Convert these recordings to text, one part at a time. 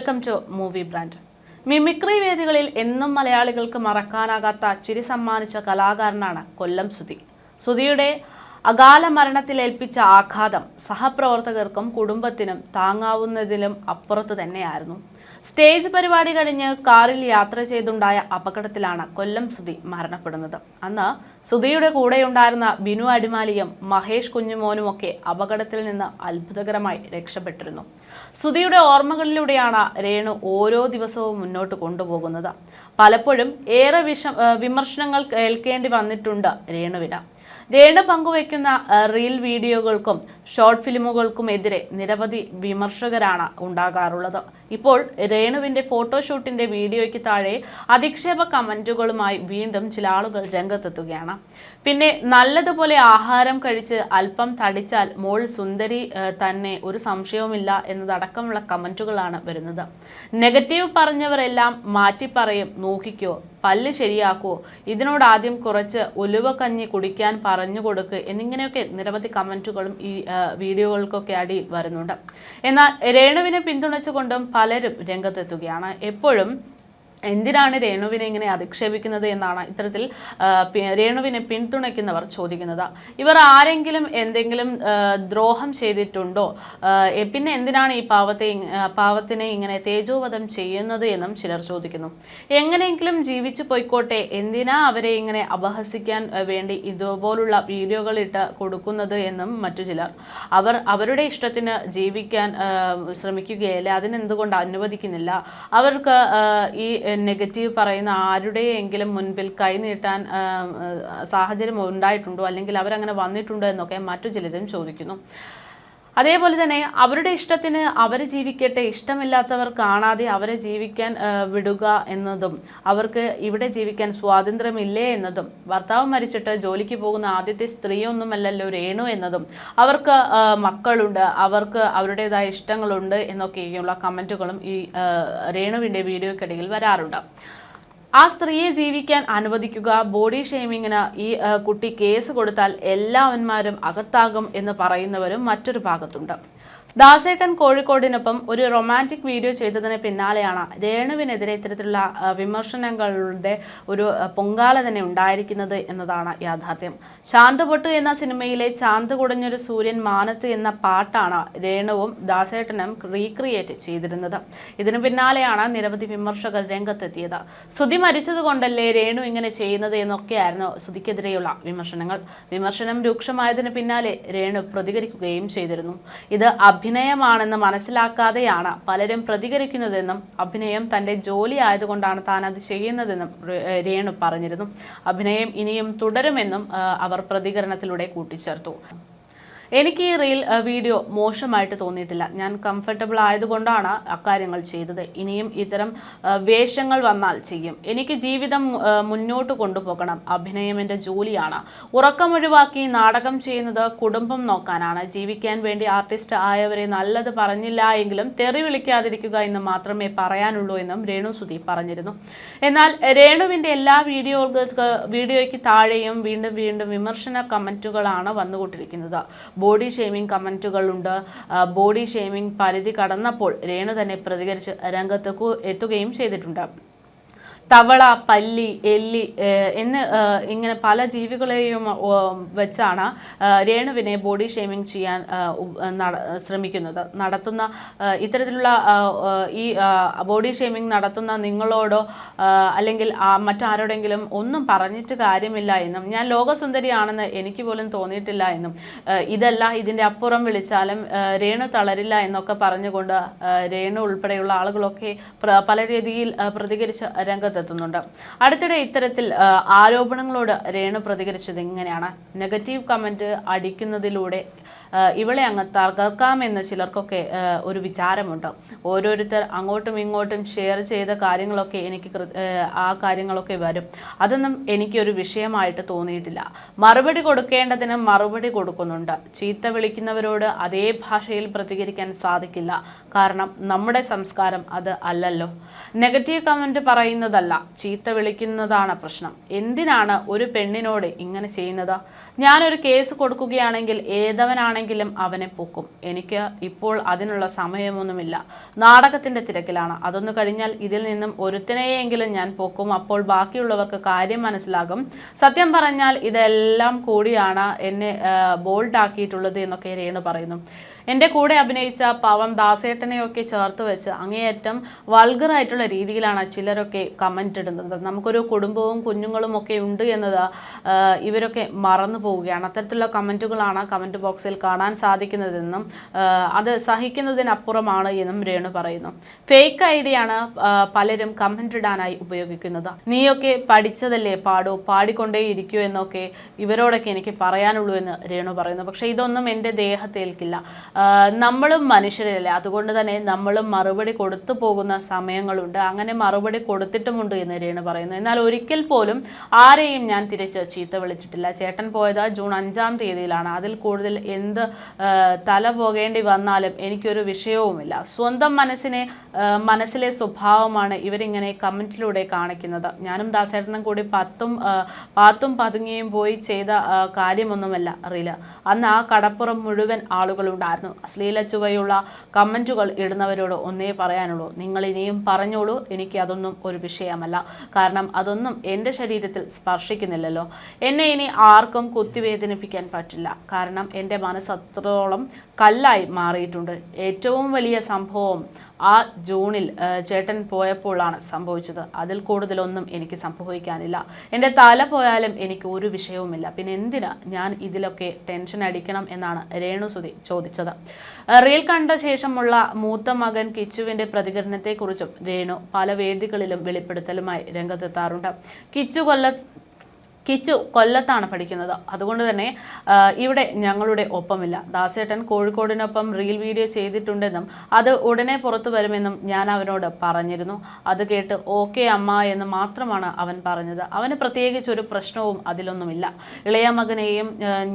Welcome to movie brand mimicry വേദികളിൽ എന്നും മലയാളികൾക്ക് മറക്കാനാകാത്ത ചിരി സമ്മാനിച്ച കലാകാരനാണ് കൊല്ലം സുധി. സുധിയുടെ അകാല മരണത്തിലേൽപ്പിച്ച ആഘാതം സഹപ്രവർത്തകർക്കും കുടുംബത്തിനും താങ്ങാവുന്നതിലും അപ്പുറത്തു തന്നെയായിരുന്നു. സ്റ്റേജ് പരിപാടി കഴിഞ്ഞ് കാറിൽ യാത്ര ചെയ്തുണ്ടായ അപകടത്തിലാണ് കൊല്ലം സുധി മരണപ്പെടുന്നത്. അന്ന് സുധിയുടെ കൂടെയുണ്ടായിരുന്ന ബിനു അടിമാലിയും മഹേഷ് കുഞ്ഞുമോനുമൊക്കെ അപകടത്തിൽ നിന്ന് അത്ഭുതകരമായി രക്ഷപ്പെട്ടിരുന്നു. സുധിയുടെ ഓർമ്മകളിലൂടെയാണ് രേണു ഓരോ ദിവസവും മുന്നോട്ട് കൊണ്ടുപോകുന്നത്. പലപ്പോഴും ഏറെ വിഷ വിമർശനങ്ങൾ കേൾക്കേണ്ടി വന്നിട്ടുണ്ട് രേണുവിന്. രേണു പങ്കുവയ്ക്കുന്ന റീൽ വീഡിയോകൾക്കും ഷോർട്ട് ഫിലിമുകൾക്കും എതിരെ നിരവധി വിമർശകരാണ് ഉണ്ടാകാറുള്ളത്. ഇപ്പോൾ രേണുവിന്റെ ഫോട്ടോഷൂട്ടിന്റെ വീഡിയോയ്ക്ക് താഴെ അധിക്ഷേപ കമന്റുകളുമായി വീണ്ടും ചില ആളുകൾ രംഗത്തെത്തുകയാണ്. പിന്നെ നല്ലതുപോലെ ആഹാരം കഴിച്ച് അല്പം തടിച്ചാൽ മോൾ സുന്ദരി തന്നെ ഒരു സംശയവുമില്ല എന്നതടക്കമുള്ള കമന്റുകളാണ് വരുന്നത്. നെഗറ്റീവ് പറഞ്ഞവരെല്ലാം മാറ്റിപ്പറയും നോക്കിക്കോ പല്ല് ശരിയാക്കുമോ ഇതിനോട് ആദ്യം കുറച്ച് ഉലുവക്കഞ്ഞി കുടിക്കാൻ പറഞ്ഞു കൊടുക്ക് എന്നിങ്ങനെയൊക്കെ നിരവധി കമന്റുകളും ഈ വീഡിയോകൾക്കൊക്കെ അടിയിൽ വരുന്നുണ്ട്. എന്നാൽ രേണുവിനെ പിന്തുണച്ചുകൊണ്ടും പലരും രംഗത്തെത്തുകയാണ്. എപ്പോഴും എന്തിനാണ് രേണുവിനെ ഇങ്ങനെ അധിക്ഷേപിക്കുന്നത് എന്നാണ് ഇത്തരത്തിൽ രേണുവിനെ പിന്തുണയ്ക്കുന്നവർ ചോദിക്കുന്നത്. ഇവർ ആരെങ്കിലും എന്തെങ്കിലും ദ്രോഹം ചെയ്തിട്ടുണ്ടോ? പിന്നെ എന്തിനാണ് ഈ പാവത്തെ പാവത്തിനെ ഇങ്ങനെ തേജോവധം ചെയ്യുന്നത് എന്നും ചിലർ ചോദിക്കുന്നു. എങ്ങനെയെങ്കിലും ജീവിച്ചു പോയിക്കോട്ടെ എന്തിനാ അവരെ ഇങ്ങനെ അപഹസിക്കാൻ വേണ്ടി ഇതുപോലുള്ള വീഡിയോകൾ ഇട്ട് കൊടുക്കുന്നത് എന്നും മറ്റു ചിലർ. അവർ അവരുടെ ഇഷ്ടത്തിന് ജീവിക്കാൻ ശ്രമിക്കുകയല്ലേ? അതിനെന്തുകൊണ്ട് അനുവദിക്കുന്നില്ല? അവർക്ക് ഈ നെഗറ്റീവ് പറയുന്ന ആരുടെയെങ്കിലും മുൻപിൽ കൈ നീട്ടാൻ ആ, ആ, സാഹചര്യം ഉണ്ടായിട്ടുണ്ടോ? അല്ലെങ്കിൽ അവരങ്ങനെ വന്നിട്ടുണ്ടോ എന്നൊക്കെ മറ്റു ചിലരും ചോദിക്കുന്നു. അതേപോലെ തന്നെ അവരുടെ ഇഷ്ടത്തിന് അവർ ജീവിക്കട്ടെ ഇഷ്ടമില്ലാത്തവർ കാണാതെ അവരെ ജീവിക്കാൻ വിടുക എന്നതും അവർക്ക് ഇവിടെ ജീവിക്കാൻ സ്വാതന്ത്ര്യമില്ലേ എന്നതും ഭർത്താവ് മരിച്ചിട്ട് ജോലിക്ക് പോകുന്ന ആദ്യത്തെ സ്ത്രീയൊന്നുമല്ലല്ലോ രേണു എന്നതും അവർക്ക് മക്കളുണ്ട് അവർക്ക് അവരുടേതായ ഇഷ്ടങ്ങളുണ്ട് എന്നൊക്കെയുള്ള കമന്റുകളും ഈ രേണുവിന്റെ വീഡിയോക്കിടയിൽ വരാറുണ്ട്. ആ സ്ത്രീയെ ജീവിക്കാൻ അനുവദിക്കുക ബോഡി ഷെയ്മിങ്ങിന് ഈ കുട്ടി കേസ് കൊടുത്താൽ എല്ലാവന്മാരും അകത്താകും എന്ന് പറയുന്നവരും മറ്റൊരു ഭാഗത്തുണ്ട്. ദാസേട്ടൻ കോഴിക്കോടിനൊപ്പം ഒരു റൊമാന്റിക് വീഡിയോ ചെയ്തതിന് പിന്നാലെയാണ് രേണുവിനെതിരെ ഇത്തരത്തിലുള്ള വിമർശനങ്ങളുടെ ഒരു പൊങ്കാല തന്നെ ഉണ്ടായിരിക്കുന്നത് എന്നതാണ് യാഥാർത്ഥ്യം. ശാന്ത് പൊട്ടു എന്ന സിനിമയിലെ ചാന്ത് കുടഞ്ഞൊരു സൂര്യൻ മാനത്ത് എന്ന പാട്ടാണ് രേണുവും ദാസേട്ടനും റീക്രിയേറ്റ് ചെയ്തിരുന്നത്. ഇതിനു പിന്നാലെയാണ് നിരവധി വിമർശകർ രംഗത്തെത്തിയത്. ശ്രുതി മരിച്ചത് കൊണ്ടല്ലേ രേണു ഇങ്ങനെ ചെയ്യുന്നത് എന്നൊക്കെയായിരുന്നു ശ്രുതിക്കെതിരെയുള്ള വിമർശനങ്ങൾ. വിമർശനം രൂക്ഷമായതിന് പിന്നാലെ രേണു പ്രതികരിക്കുകയും ചെയ്തിരുന്നു. ഇത് അഭിനയമാണെന്ന് മനസ്സിലാക്കാതെയാണ് പലരും പ്രതികരിക്കുന്നതെന്നും അഭിനയം തന്റെ ജോലി ആയതുകൊണ്ടാണ് താൻ അത് ചെയ്യുന്നതെന്നും രേണു പറഞ്ഞിരുന്നു. അഭിനയം ഇനിയും തുടരുമെന്നും അവർ പ്രതികരണത്തിലൂടെ കൂട്ടിച്ചേർത്തു. എനിക്ക് ഈ റീൽ വീഡിയോ മോശമായിട്ട് തോന്നിയിട്ടില്ല. ഞാൻ കംഫർട്ടബിൾ ആയതുകൊണ്ടാണ് അക്കാര്യങ്ങൾ ചെയ്തത്. ഇനിയും ഇത്തരം വേഷങ്ങൾ വന്നാൽ ചെയ്യും. എനിക്ക് ജീവിതം മുന്നോട്ട് കൊണ്ടുപോകണം. അഭിനയം എന്റെ ജോലിയാണ്. ഉറക്കം ഒഴിവാക്കി നാടകം ചെയ്യുന്നത് കുടുംബം നോക്കാനാണ്. ജീവിക്കാൻ വേണ്ടി ആർട്ടിസ്റ്റ് ആയവരെ നല്ലത് പറഞ്ഞില്ല എങ്കിലും തെറി വിളിക്കാതിരിക്കുക എന്ന് മാത്രമേ പറയാനുള്ളൂ എന്നും രേണു സുധി പറഞ്ഞിരുന്നു. എന്നാൽ രേണുവിന്റെ എല്ലാ വീഡിയോകൾക്ക് വീഡിയോയ്ക്ക് താഴെയും വീണ്ടും വീണ്ടും വിമർശന കമന്റുകളാണ് വന്നുകൊണ്ടിരിക്കുന്നത്. ബോഡി ഷെയ്മിംഗ് കമന്റുകളുണ്ട് ബോഡി ഷെയ്മിംഗ് പരിധി കടന്നപ്പോൾ രേണു തന്നെ പ്രതികരിച്ച് രംഗത്ത് എത്തുകയും ചെയ്തിട്ടുണ്ട്. തവള പല്ലി എല്ലി എന്ന് ഇങ്ങനെ പല ജീവികളെയും വെച്ചാണ് രേണുവിനെ ബോഡി ഷേമിംഗ് ചെയ്യാൻ ശ്രമിക്കുന്നത്. നടത്തുന്ന ഇത്തരത്തിലുള്ള ഈ ബോഡി ഷേമിംഗ് നടത്തുന്ന നിങ്ങളോടോ അല്ലെങ്കിൽ മറ്റാരോടെങ്കിലും ഒന്നും പറഞ്ഞിട്ട് കാര്യമില്ല എന്നും ഞാൻ ലോകസുന്ദരിയാണെന്ന് എനിക്ക് പോലും തോന്നിയിട്ടില്ല എന്നും ഇതല്ല ഇതിന്റെ അപ്പുറം വിളിച്ചാലും രേണു തളരില്ല എന്നൊക്കെ പറഞ്ഞുകൊണ്ട് രേണു ഉൾപ്പെടെയുള്ള ആളുകളൊക്കെ പല രീതിയിൽ പ്രതികരിച്ച പ്രതികരിച്ച് രംഗത്തെത്തുന്നുണ്ട്. അടുത്തിടെ ഇത്തരത്തിൽ ആരോപണങ്ങളോട് രേണു പ്രതികരിച്ചത് എങ്ങനെയാണ്? നെഗറ്റീവ് കമന്റ് അടിക്കുന്നതിലൂടെ ഇവളെ അങ്ങ് തകർക്കാമെന്ന് ചിലർക്കൊക്കെ ഒരു വിചാരമുണ്ട്. ഓരോരുത്തർ അങ്ങോട്ടും ഇങ്ങോട്ടും ഷെയർ ചെയ്ത കാര്യങ്ങളൊക്കെ എനിക്ക് ആ കാര്യങ്ങളൊക്കെ വരും. അതൊന്നും എനിക്കൊരു വിഷയമായിട്ട് തോന്നിയിട്ടില്ല. മറുപടി കൊടുക്കേണ്ടതിന് മറുപടി കൊടുക്കുന്നുണ്ട്. ചീത്ത വിളിക്കുന്നവരോട് അതേ ഭാഷയിൽ പ്രതികരിക്കാൻ സാധിക്കില്ല. കാരണം നമ്മുടെ സംസ്കാരം അത് അല്ലല്ലോ. നെഗറ്റീവ് കമന്റ് പറയുന്നതല്ല ചീത്ത വിളിക്കുന്നതാണ് പ്രശ്നം. എന്തിനാണ് ഒരു പെണ്ണിനോട് ഇങ്ങനെ ചെയ്യുന്നത്? ഞാനൊരു കേസ് കൊടുക്കുകയാണെങ്കിൽ ഏതവനാണെങ്കിലും എങ്ങനെയാണെങ്കിലും അവനെ പൊക്കും. എനിക്ക് ഇപ്പോൾ അതിനുള്ള സമയമൊന്നുമില്ല. നാടകത്തിന്റെ തിരക്കിലാണ്. അതൊന്നു കഴിഞ്ഞാൽ ഇതിൽ നിന്നും ഒരുത്തനെയെങ്കിലും ഞാൻ പൊക്കും. അപ്പോൾ ബാക്കിയുള്ളവർക്ക് കാര്യം മനസ്സിലാകും. സത്യം പറഞ്ഞാൽ ഇതെല്ലാം കൂടിയാണ് എന്നെ ബോൾഡ് ആക്കിയിട്ടുള്ളത് എന്നൊക്കെ രേണു പറയുന്നു. എന്റെ കൂടെ അഭിനയിച്ച പവൻ ദാസേട്ടനെയൊക്കെ ചേർത്ത് വെച്ച് അങ്ങേയറ്റം വൾഗറായിട്ടുള്ള രീതിയിലാണ് ചിലരൊക്കെ കമന്റ് ഇടുന്നത്. നമുക്കൊരു കുടുംബവും കുഞ്ഞുങ്ങളും ഒക്കെ ഉണ്ട് എന്നത് ഇവരൊക്കെ മറന്നു പോവുകയാണ്. അത്തരത്തിലുള്ള കമന്റുകളാണ് കമന്റ് ബോക്സിൽ കാണാൻ സാധിക്കുന്നതെന്നും അത് സഹിക്കുന്നതിനപ്പുറമാണ് എന്നും രേണു പറയുന്നു. ഫേക്ക് ഐഡിയാണ് പലരും കമന്റ് ഇടാനായി ഉപയോഗിക്കുന്നത്. നീയൊക്കെ പഠിച്ചതല്ലേ പാടോ? പാടിക്കൊണ്ടേ ഇരിക്കൂ എന്നൊക്കെ ഇവരോടൊക്കെ എനിക്ക് പറയാനുള്ളൂ എന്ന് രേണു പറയുന്നു. പക്ഷേ ഇതൊന്നും എന്റെ ദേഹത്തേൽക്കില്ല. നമ്മളും മനുഷ്യരല്ലേ? അതുകൊണ്ട് തന്നെ നമ്മളും മറുപടി കൊടുത്തു പോകുന്ന സമയങ്ങളുണ്ട്. അങ്ങനെ മറുപടി കൊടുത്തിട്ടുമുണ്ട് എന്ന് രേണു പറയുന്നു എന്നാൽ ഒരിക്കൽ പോലും ആരെയും ഞാൻ തിരിച്ച് ചീത്ത വിളിച്ചിട്ടില്ല. ചേട്ടൻ പോയത് ജൂൺ അഞ്ചാം തീയതിയിലാണ്. അതിൽ കൂടുതൽ എന്ത് തല പോകേണ്ടി വന്നാലും എനിക്കൊരു വിഷയവുമില്ല. സ്വന്തം മനസ്സിനെ മനസ്സിലെ സ്വഭാവമാണ് ഇവരിങ്ങനെ കമന്റിലൂടെ കാണിക്കുന്നത്. ഞാനും ദാസേട്ടനും കൂടി പത്തും പാത്തും പതുങ്ങിയും പോയി ചെയ്ത കാര്യമൊന്നുമല്ല അറിയില്ല. അന്ന് ആ കടപ്പുറം മുഴുവൻ ആളുകളുണ്ടായിരുന്നു. അശ്ലീല ചുവയുള്ള കമന്റുകൾ ഇടുന്നവരോട് ഒന്നേ പറയാനുള്ളൂ. നിങ്ങൾ ഇനിയും പറഞ്ഞോളൂ. എനിക്ക് അതൊന്നും ഒരു വിഷയമല്ല. കാരണം അതൊന്നും എന്റെ ശരീരത്തിൽ സ്പർശിക്കുന്നില്ലല്ലോ. എന്നെ ഇനി ആർക്കും കുത്തിവേദനിപ്പിക്കാൻ പറ്റില്ല. കാരണം എന്റെ മനസ്സ് അത്രത്തോളം കല്ലായി മാറിയിട്ടുണ്ട്. ഏറ്റവും വലിയ സംഭവം ആ ജൂണിൽ ചേട്ടൻ പോയപ്പോഴാണ് സംഭവിച്ചത്. അതിൽ കൂടുതലൊന്നും എനിക്ക് സംഭവിക്കാനില്ല. എന്റെ തല പോയാലും എനിക്ക് ഒരു വിഷയവുമില്ല. പിന്നെ എന്തിനാ ഞാൻ ഇതിലൊക്കെ ടെൻഷൻ അടിക്കണം എന്നാണ് രേണുസുതി ചോദിച്ചത്. റീൽ കണ്ട ശേഷമുള്ള മൂത്ത മകൻ കിച്ചുവിന്റെ പ്രതികരണത്തെക്കുറിച്ചും രേണു പല വേദികളിലും വെളിപ്പെടുത്തലുമായി രംഗത്തെത്താറുണ്ട്. കിച്ചു കൊല്ല കിച്ചു കൊല്ലത്താണ് പഠിക്കുന്നത്. അതുകൊണ്ട് തന്നെ ഇവിടെ ഞങ്ങളുടെ ഒപ്പമില്ല. ദാസേട്ടൻ കോഴിക്കോടിനൊപ്പം റീൽ വീഡിയോ ചെയ്തിട്ടുണ്ടെന്നും അത് ഉടനെ പുറത്തു വരുമെന്നും ഞാൻ അവനോട് പറഞ്ഞിരുന്നു. അത് കേട്ട് ഓക്കെ അമ്മ എന്ന് മാത്രമാണ് അവൻ പറഞ്ഞത്. അവന് പ്രത്യേകിച്ച് ഒരു പ്രശ്നവും അതിലൊന്നുമില്ല. ഇളയ മകനെയും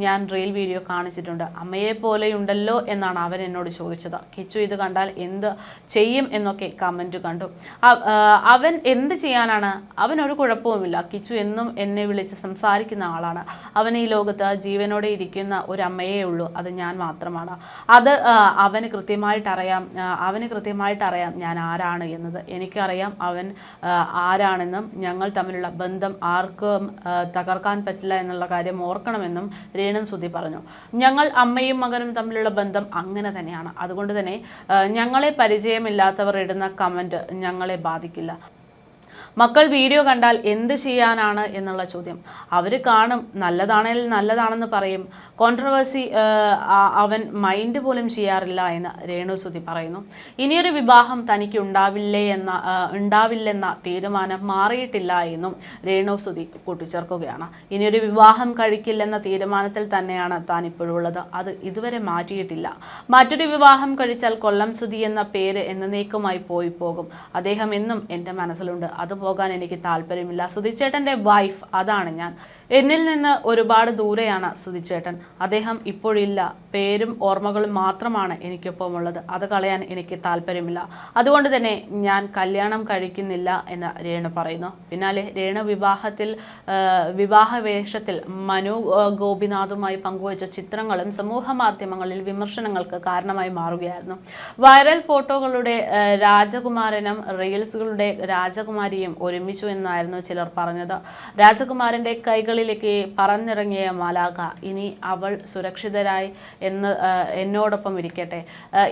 ഞാൻ റീൽ വീഡിയോ കാണിച്ചിട്ടുണ്ട്. അമ്മയെ പോലെയുണ്ടല്ലോ എന്നാണ് അവൻ എന്നോട് ചോദിച്ചത്. കിച്ചു ഇത് കണ്ടാൽ എന്ത് ചെയ്യും എന്നൊക്കെ കമന്റ് കണ്ടു. അവൻ എന്ത് ചെയ്യാനാണ്? അവനൊരു കുഴപ്പവുമില്ല. കിച്ചു എന്നും എന്നെ വിളിച്ച് സംസാരിക്കുന്ന ആളാണ്. അവൻ ഈ ലോകത്ത് ജീവനോടെ ഇരിക്കുന്ന ഒരു അമ്മയേ ഉള്ളൂ. അത് ഞാൻ മാത്രമാണ്. അത് അവന് കൃത്യമായിട്ട് അറിയാം. അവന് കൃത്യമായിട്ട് അറിയാം ഞാൻ ആരാണ് എന്നത്. എനിക്കറിയാം അവൻ ആരാണെന്നും ഞങ്ങൾ തമ്മിലുള്ള ബന്ധം ആർക്കും തകർക്കാൻ പറ്റില്ല എന്നുള്ള കാര്യം ഓർക്കണമെന്നും രേണൻ സുധി പറഞ്ഞു. ഞങ്ങൾ അമ്മയും മകനും തമ്മിലുള്ള ബന്ധം അങ്ങനെ തന്നെയാണ്. അതുകൊണ്ട് തന്നെ ഞങ്ങളെ പരിചയമില്ലാത്തവർ ഇടുന്ന കമന്റ് ഞങ്ങളെ ബാധിക്കില്ല. മക്കൾ വീഡിയോ കണ്ടാൽ എന്ത് ചെയ്യാനാണ് എന്നുള്ള ചോദ്യം. അവർ കാണും നല്ലതാണെങ്കിൽ നല്ലതാണെന്ന് പറയും. കോൺട്രവേഴ്സി അവൻ മൈൻഡ് പോലും ചെയ്യാറില്ല എന്ന് രേണു രേണുസുതി പറയുന്നു. ഇനിയൊരു വിവാഹം തനിക്ക് ഉണ്ടാവില്ലേ എന്ന ഉണ്ടാവില്ലെന്ന തീരുമാനം മാറിയിട്ടില്ല എന്നും രേണു രേണുസുതി കൂട്ടിച്ചേർക്കുകയാണ്. ഇനിയൊരു വിവാഹം കഴിക്കില്ലെന്ന തീരുമാനത്തിൽ തന്നെയാണ് താൻ ഇപ്പോഴുള്ളത് അത് ഇതുവരെ മാറ്റിയിട്ടില്ല. മറ്റൊരു വിവാഹം കഴിച്ചാൽ കൊല്ലം സുതി എന്ന പേര് എന്നേക്കുമായി പോയി പോകും. അദ്ദേഹം എന്നും എന്റെ മനസ്സിലുണ്ട്. അത് പോകാൻ എനിക്ക് താല്പര്യമില്ല. സുധിച്ചേട്ടന്റെ വൈഫ് അതാണ് ഞാൻ. എന്നിൽ നിന്ന് ഒരുപാട് ദൂരെയാണ് സുധിച്ചേട്ടൻ. അദ്ദേഹം ഇപ്പോഴില്ല. പേരും ഓർമ്മകളും മാത്രമാണ് എനിക്കൊപ്പമുള്ളത്. അത് കളയാൻ എനിക്ക് താല്പര്യമില്ല. അതുകൊണ്ട് തന്നെ ഞാൻ കല്യാണം കഴിക്കുന്നില്ല എന്ന് രേണു പറയുന്നു. പിന്നാലെ രേണു വിവാഹത്തിൽ വിവാഹ വേഷത്തിൽ മനു ഗോപിനാഥുമായി പങ്കുവച്ച ചിത്രങ്ങളും സമൂഹ മാധ്യമങ്ങളിൽ വിമർശനങ്ങൾക്ക് കാരണമായി മാറുകയായിരുന്നു. വൈറൽ ഫോട്ടോകളുടെ രാജകുമാരനും റീൽസുകളുടെ രാജകുമാരിയും ഒരുമിച്ചു എന്നായിരുന്നു ചിലർ പറഞ്ഞത്. രാജകുമാരന്റെ കൈകളിലേക്ക് പറന്നിറങ്ങിയ മാലാഖ ഇനി അവൾ സുരക്ഷിതരായി എന്ന് എന്നോടൊപ്പം ഇരിക്കട്ടെ.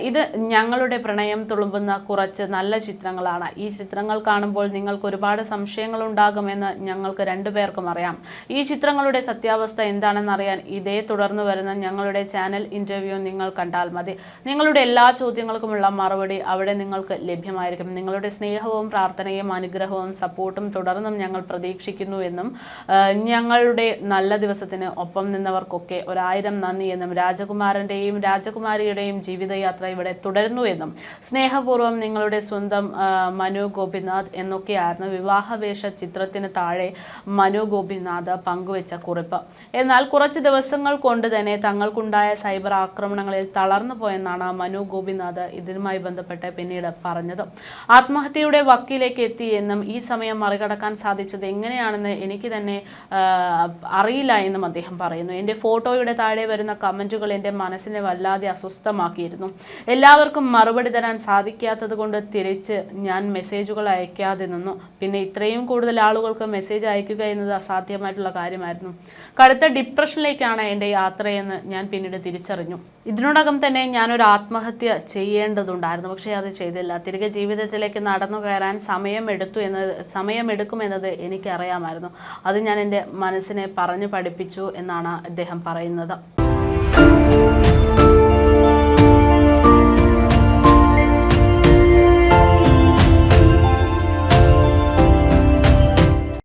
ഇത് ഞങ്ങളുടെ പ്രണയം തുളുമ്പുന്ന കുറച്ച് നല്ല ചിത്രങ്ങളാണ്. ഈ ചിത്രങ്ങൾ കാണുമ്പോൾ നിങ്ങൾക്ക് ഒരുപാട് സംശയങ്ങൾ ഉണ്ടാകുമെന്ന് ഞങ്ങൾക്ക് രണ്ടുപേർക്കും അറിയാം. ഈ ചിത്രങ്ങളുടെ സത്യാവസ്ഥ എന്താണെന്ന് അറിയാൻ ഇതേ തുടർന്ന് വരുന്ന ഞങ്ങളുടെ ചാനൽ ഇന്റർവ്യൂ നിങ്ങൾ കണ്ടാൽ മതി. നിങ്ങളുടെ എല്ലാ ചോദ്യങ്ങൾക്കുമുള്ള മറുപടി അവിടെ നിങ്ങൾക്ക് ലഭ്യമായിരിക്കും. നിങ്ങളുടെ സ്നേഹവും പ്രാർത്ഥനയും അനുഗ്രഹവും സപ്പോർട്ടും തുടർന്നും ഞങ്ങൾ പ്രതീക്ഷിക്കുന്നു എന്നും ഞങ്ങളുടെ നല്ല ദിവസത്തിന് ഒപ്പം നിന്നവർക്കൊക്കെ ഒരായിരം നന്ദി എന്നും രാജകുമാരന്റെയും രാജകുമാരിയുടെയും ജീവിതയാത്ര ഇവിടെ തുടരുന്നു എന്നും സ്നേഹപൂർവം നിങ്ങളുടെ സ്വന്തം മനു ഗോപിനാഥ് എന്നൊക്കെയായിരുന്നു വിവാഹവേഷ ചിത്രത്തിന് താഴെ മനു ഗോപിനാഥ് പങ്കുവച്ച കുറിപ്പ്. എന്നാൽ കുറച്ച് ദിവസങ്ങൾ കൊണ്ട് തന്നെ തങ്ങൾക്കുണ്ടായ സൈബർ ആക്രമണങ്ങളിൽ തളർന്നു പോയെന്നാണ് മനു ഗോപിനാഥ് ഇതിനുമായി ബന്ധപ്പെട്ട് പിന്നീട് പറഞ്ഞത്. ആത്മഹത്യയുടെ വക്കിലേക്ക് എത്തി എന്നും ഈ സമയം മറികടക്കാൻ സാധിച്ചത് എങ്ങനെയാണെന്ന് എനിക്ക് തന്നെ അറിയില്ല എന്നും അദ്ദേഹം പറയുന്നു. എന്റെ ഫോട്ടോയുടെ താഴെ വരുന്ന കമന്റുകൾ എന്റെ മനസ്സിനെ വല്ലാതെ അസ്വസ്ഥമാക്കിയിരുന്നു. എല്ലാവർക്കും മറുപടി തരാൻ സാധിക്കാത്തത് കൊണ്ട് തിരിച്ച് ഞാൻ മെസ്സേജുകൾ അയക്കാതെ നിന്നു. പിന്നെ ഇത്രയും കൂടുതൽ ആളുകൾക്ക് മെസ്സേജ് അയക്കുക എന്നത് അസാധ്യമായിട്ടുള്ള കാര്യമായിരുന്നു. കടുത്ത ഡിപ്രഷനിലേക്കാണ് എന്റെ യാത്രയെന്ന് ഞാൻ പിന്നീട് തിരിച്ചറിഞ്ഞു. ഇതിനോടകം തന്നെ ഞാനൊരു ആത്മഹത്യ ചെയ്യേണ്ടതുണ്ടായിരുന്നു. പക്ഷേ അത് ചെയ്തില്ല. തിരികെ ജീവിതത്തിലേക്ക് നടന്നു കയറാൻ സമയമെടുത്തു എന്നത് സമയമെടുക്കുമെന്നത് എനിക്കറിയാമായിരുന്നു. അത് ഞാൻ എന്റെ മനസ്സിനെ പറഞ്ഞു പഠിപ്പിച്ചു എന്നാണ് അദ്ദേഹം പറയുന്നത്.